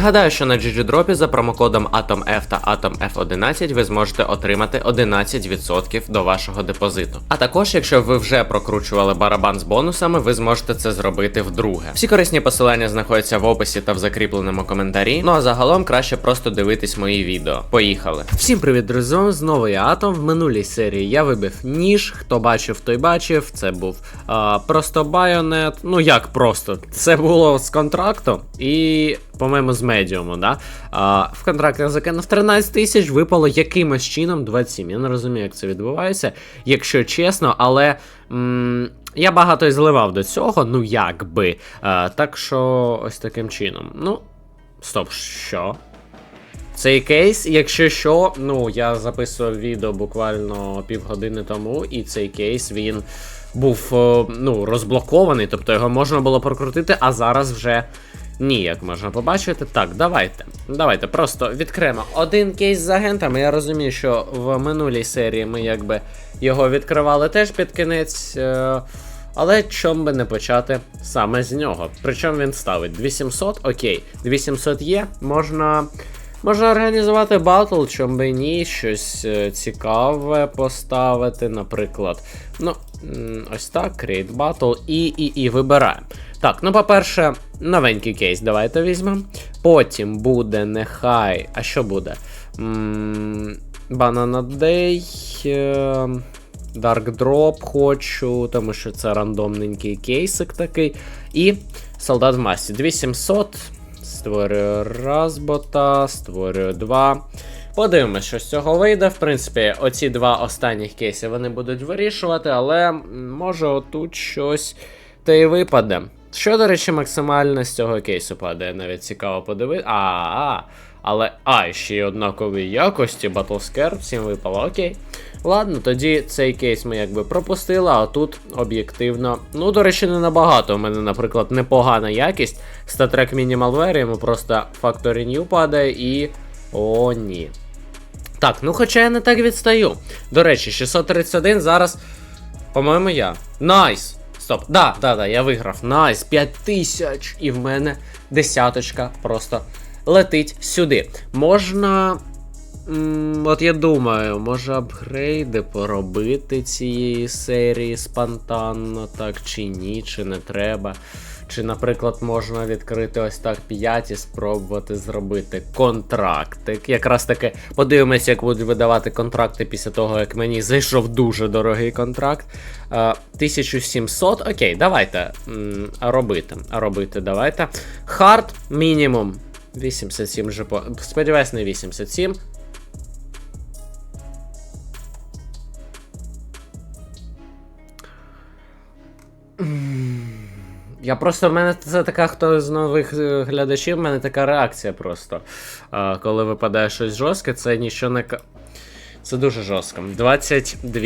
Нагадаю, що на GGDrop за промокодом AtomF та AtomF11 ви зможете отримати 11% до вашого депозиту. А також, якщо ви вже прокручували барабан з бонусами, ви зможете це зробити вдруге. Всі корисні посилання знаходяться в описі та в закріпленому коментарі. Ну а загалом краще просто дивитись мої відео. Поїхали. Всім привіт, друзі! Знову я Атом. В минулій серії я вибив ніж. Хто бачив, той бачив. Це був а, просто байонет. Ну як просто? Це було з контракту і, по-моєму, з медіуму, да? А, в контракт закинув 13 тисяч, випало якимось чином 27. Я не розумію, як це відбувається, якщо чесно, але. М я багато і зливав до цього, ну якби. А, так що ось таким чином. Ну, стоп, що? Цей кейс, якщо що, ну я записував відео буквально півгодини тому, і цей кейс він був е, ну, розблокований, тобто його можна було прокрутити, а зараз вже ні, як можна побачити. Так, давайте. Давайте просто відкриємо один кейс з агентами. Я розумію, що в минулій серії ми якби його відкривали теж під кінець. Е але чом би не почати саме з нього. Причому він ставить 2700, окей, 2700 є, можна. Можна організувати батл, чом би ні, щось е, цікаве поставити, наприклад. Ну, ось так, Create Battle і і, і вибираємо. Так, ну по-перше, новенький кейс давайте візьмемо. Потім буде нехай. А що буде? Day. е, Dark Drop хочу, тому що це рандомненький кейсик такий. І солдат в масі. 2700. Створюю раз бота, створюю два. Подивимось, що з цього вийде. В принципі, оці два останніх кейси вони будуть вирішувати, але може отут щось та й випаде. Що, до речі, максимально з цього кейсу падає, навіть цікаво подивитися. А, але. А, ще й однакові якості, Battlescare, всім випало, окей. Ладно, тоді цей кейс ми якби пропустили, а тут об'єктивно. Ну, до речі, не набагато. У мене, наприклад, непогана якість. Статрек Minimalware, йому просто Factory New падає і. О, ні. Так, ну хоча я не так відстаю. До речі, 631 зараз. По-моєму, я. Найс! Стоп, да, да, да, я виграв. Найс, 5000. І в мене десяточка просто летить сюди. Можна. М, От я думаю, може апгрейди поробити цієї серії спонтанно, так чи ні, чи не треба. Чи, наприклад, можна відкрити ось так 5 і спробувати зробити контрактик. Якраз таки подивимось, як будуть видавати контракти після того, як мені зайшов дуже дорогий контракт. Е, 1700. Окей, давайте робити. Робити, давайте. Хард мінімум. 87 вже по. Сподіваюсь, не 87. Я просто в мене це така, хто з нових е, глядачів, в мене така реакція просто. А, коли випадає щось жорстке, це нічого не. Це дуже жорстко. 22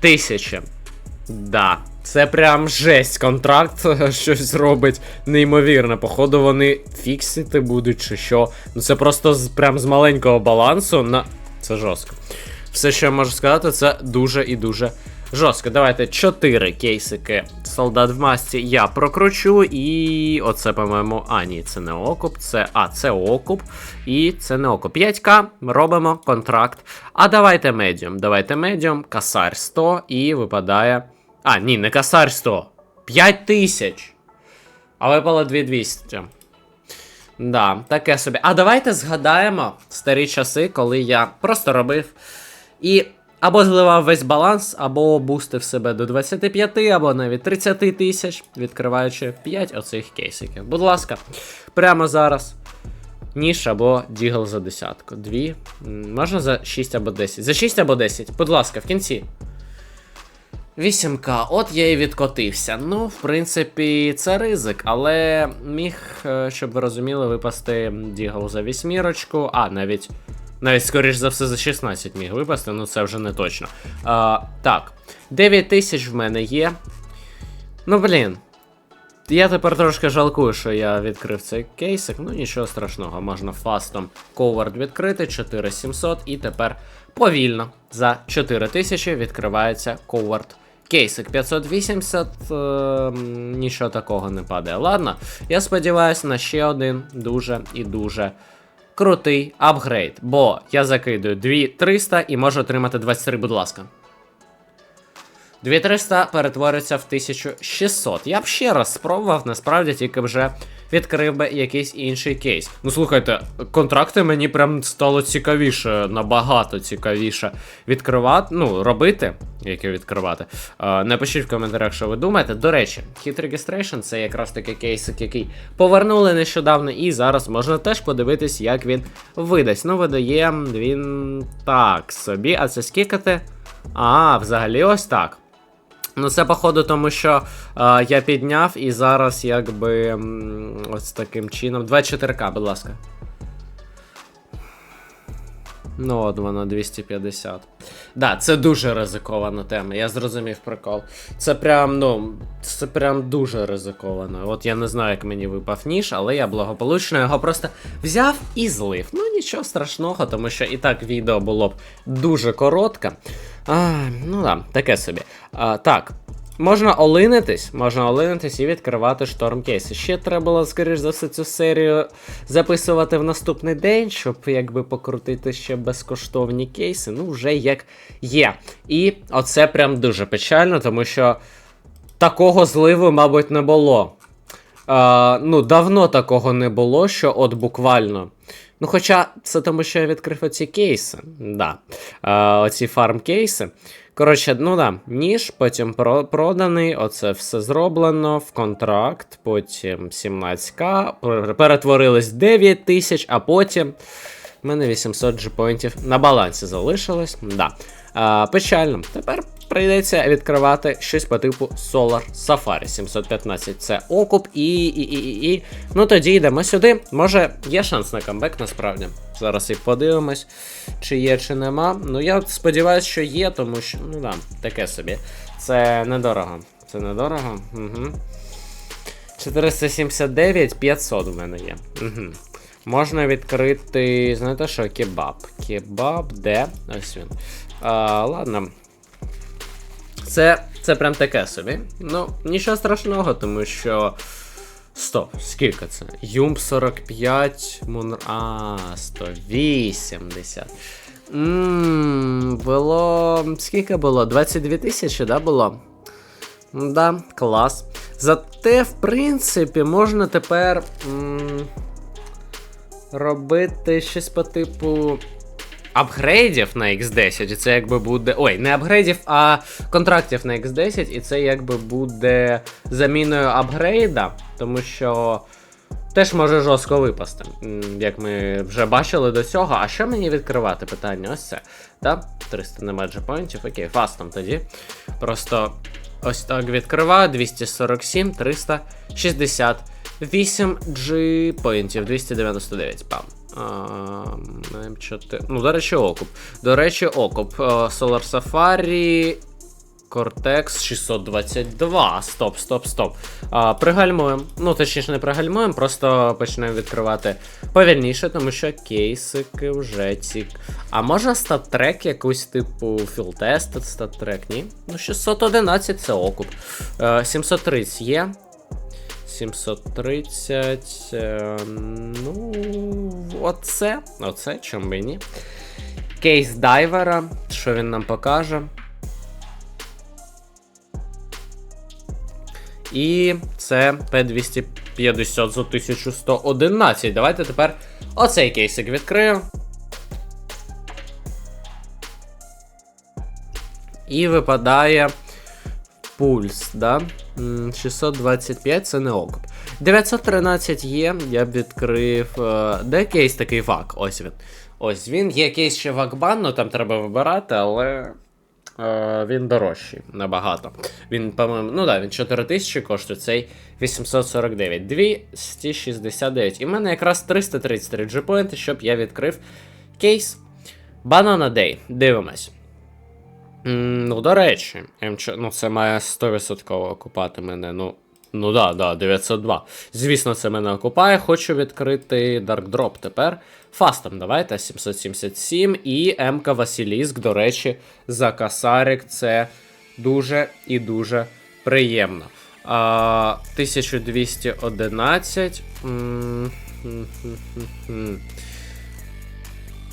тисячі. Да. Це прям жесть. Контракт щось робить неймовірно. Походу, вони фіксити будуть чи що. Ну це просто з, прям з маленького балансу на. Це жорстко. Все, що я можу сказати, це дуже і дуже жорстко. Давайте 4 кейсики солдат в масці я прокручу. І оце, по-моєму. А, ні, це не окуп, це. А, це окуп. І це не окуп. 5к. Робимо контракт. А давайте медіум. Давайте медіум, касар 100 і випадає. А, ні, не касар 100. 5 тисяч. А випало 2200. Да, таке собі. А давайте згадаємо старі часи, коли я просто робив і або зливав весь баланс, або бустив себе до 25, або навіть 30 тисяч, відкриваючи 5 оцих кейсиків. Будь ласка, прямо зараз. Ніж або дігл за десятку. Дві. Можна за 6 або 10. За 6 або 10. Будь ласка, в кінці. 8К, от я і відкотився. Ну, в принципі, це ризик, але міг, е, щоб ви розуміли, випасти Дігл за вісьмірочку, а навіть. Навіть, скоріш за все, за 16 міг випасти, ну це вже не точно. А, так, 9 тисяч в мене є. Ну, блін. Я тепер трошки жалкую, що я відкрив цей кейсик. Ну нічого страшного, можна фастом ковард відкрити 4700 і тепер повільно за 4000 відкривається ковард Кейсик 580, е, нічого такого не падає. Ладно, я сподіваюся на ще один дуже і дуже крутий апгрейд. Бо я закидую 2300 і можу отримати 23, будь ласка. 2300 перетворюється в 1600. Я б ще раз спробував, насправді тільки вже відкрив би якийсь інший кейс. Ну слухайте, контракти мені прям стало цікавіше, набагато цікавіше відкривати, ну, робити, яке відкривати. Е, напишіть в коментарях, що ви думаєте. До речі, Hit Registration це якраз таки кейсик, який повернули нещодавно, і зараз можна теж подивитись, як він видасть. Ну, видає він так собі. А це скікати? А, взагалі ось так. Ну, це походу, тому що е, я підняв і зараз якби ось таким чином. 24к, будь ласка. Ну, от воно 250. Да, це дуже ризикована тема. Я зрозумів прикол. Це прям, ну, це прям дуже ризиковано. От я не знаю, як мені випав ніж, але я благополучно його просто взяв і злив. Ну, нічого страшного, тому що і так відео було б дуже коротке. А, ну да, таке собі. А, так. Можна олинитись, можна олинитись і відкривати шторм кейси. Ще треба було, скоріш за все, цю серію записувати в наступний день, щоб якби покрутити ще безкоштовні кейси. Ну, вже як є. І оце прям дуже печально, тому що такого зливу, мабуть, не було. А, ну, давно такого не було, що от буквально. Ну, хоча це тому, що я відкрив оці кейси. Да. А, оці фарм-кейси. Коротше, ну да, ніж, потім про- проданий, оце все зроблено в контракт, потім 17к, перетворилось 9 тисяч, а потім в мене 800 джипоінтів на балансі залишилось. Да. А, печально. Тепер прийдеться відкривати щось по типу Solar Safari 715. Це окуп і, і, і, і. Ну тоді йдемо сюди. Може, є шанс на камбек насправді. Зараз і подивимось, чи є, чи нема. Ну я сподіваюся, що є, тому що, ну да, таке собі. Це недорого. Це недорого. Угу. 479, 500 в мене є. Угу. Можна відкрити, знаєте що, кебаб. Кебаб, де? Ось він. А, ладно. Це, це прям таке собі. Ну, нічого страшного, тому що. Стоп, скільки це? Юмп 45, Мун... А, 180. Ммм, було. Скільки було? 22 тисячі, да, було? Да, клас. Зате, в принципі, можна тепер м- робити щось по типу апгрейдів на X10, і це якби буде. Ой, не апгрейдів, а контрактів на X10, і це якби буде заміною апгрейда, тому що. Теж може жорстко випасти, як ми вже бачили до цього. А що мені відкривати? Питання ось це. Так? 300 немає джепоінтів, окей, фастом тоді. Просто ось так відкриваю. 247, 368 джепоінтів, 299, пам. А, М4. Ну, до речі, окуп. До речі, окуп. Е, Solar Safari. Cortex 622. Стоп, стоп, стоп. А, пригальмуємо. Ну, точніше, не пригальмуємо, просто почнемо відкривати повільніше, тому що кейсики вже цік. А можна стат-трек якусь типу філтест, стат-трек, ні? Ну, 611 це окуп. Е, 730 є. 730. Е, ну, оце. Оце, чому би ні. Кейс дайвера. Що він нам покаже? І це P250 за 1111. Давайте тепер оцей кейсик відкрию. І випадає пульс, да? 625 це не окуп. 913 є, я б відкрив. Де кейс такий вак? Ось він. Ось він. Є кейс ще вакбан, ну там треба вибирати, але. Е, він дорожчий набагато. Він, по-моєму, ну да, він 4000 коштує, цей 849. 269. І в мене якраз 333 джипоінти, щоб я відкрив кейс. Banana Day. Дивимось. Ну, до речі, М4, ну це має 100% окупати мене. Ну, ну да, да, 902. Звісно, це мене окупає. Хочу відкрити Dark Drop тепер. Фастом, давайте, 777. І МК Василіск, до речі, за касарик це дуже і дуже приємно. А, 1211. м, хм-хм-хм-хм.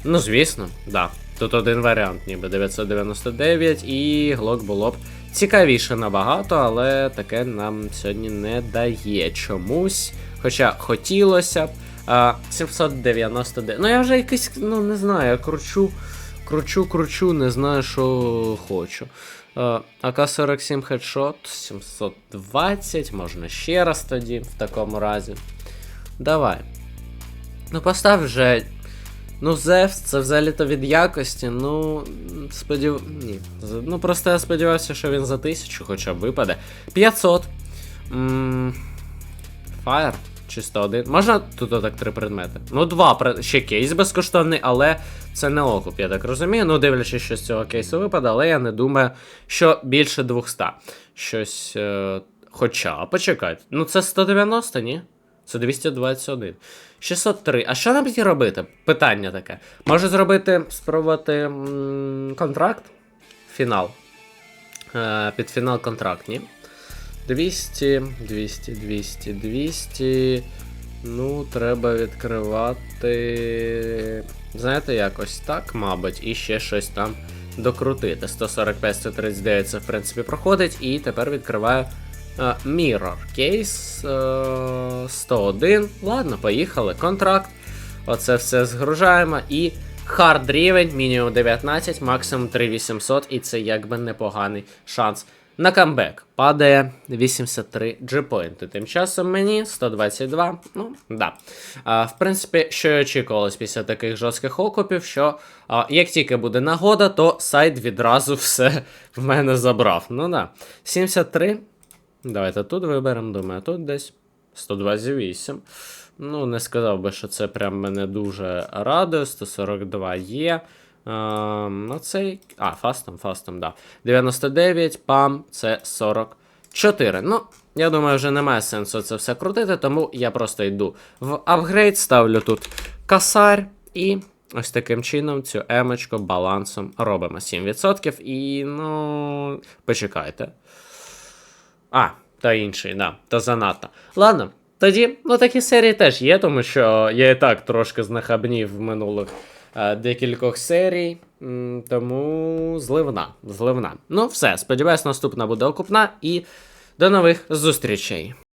Ну, звісно, да. Тут один варіант, ніби 999, і глок було б цікавіше набагато, але таке нам сьогодні не дає чомусь. Хоча хотілося б. А, 799. Ну я вже якийсь, ну не знаю, я кручу, кручу, кручу, не знаю, що хочу. АК-47 хедшот, 720, можна ще раз тоді, в такому разі. Давай. Ну, постав вже. Ну, Зевс, це взагалі-то від якості, ну. Сподів... Ні. Ну, просто я сподівався, що він за тисячу хоча б випаде. 500. М, Фаєр. Чисто один. Можна тут отак три предмети? Ну, два ще кейс безкоштовний, але це не окуп, я так розумію. Ну, дивлячись, що з цього кейсу випаде, але я не думаю, що більше 200. Щось. Е... Хоча, почекайте. Ну, це 190, ні? Це 221. 603. А що нам тоді робити? Питання таке. Може зробити, спробувати контракт? Фінал. Е, під фінал контракт, ні? 200, 200, 200, 200. Ну, треба відкривати. Знаєте, якось так, мабуть, і ще щось там докрутити. 145, 139 це, в принципі, проходить. І тепер відкриваю Mirror Case е, 101. Ладно, поїхали. Контракт. Оце все згружаємо. І хард рівень, мінімум 19, максимум 3800, і це якби непоганий шанс. На камбек падає 83 джипоінти. Тим часом мені 122. Ну, да. А, в принципі, що й очікувалось після таких жорстких окупів, що а, як тільки буде нагода, то сайт відразу все в мене забрав. Ну да. 73. Давайте тут виберемо, думаю, тут десь 128. Ну, не сказав би, що це прям мене дуже радує. 142 є. Ем, оцей. А, фастом, фастом, да. 99, пам, це 44. Ну, я думаю, вже немає сенсу це все крутити, тому я просто йду в апгрейд, ставлю тут касар і. Ось таким чином цю емочку балансом робимо 7%. І, ну, почекайте. А, та інший, да, та занадто. Ладно, тоді, ну такі серії теж є, тому що я і так трошки знахабнів в минулих е, декількох серій. Тому зливна, зливна. Ну, все, сподіваюсь, наступна буде окупна і до нових зустрічей.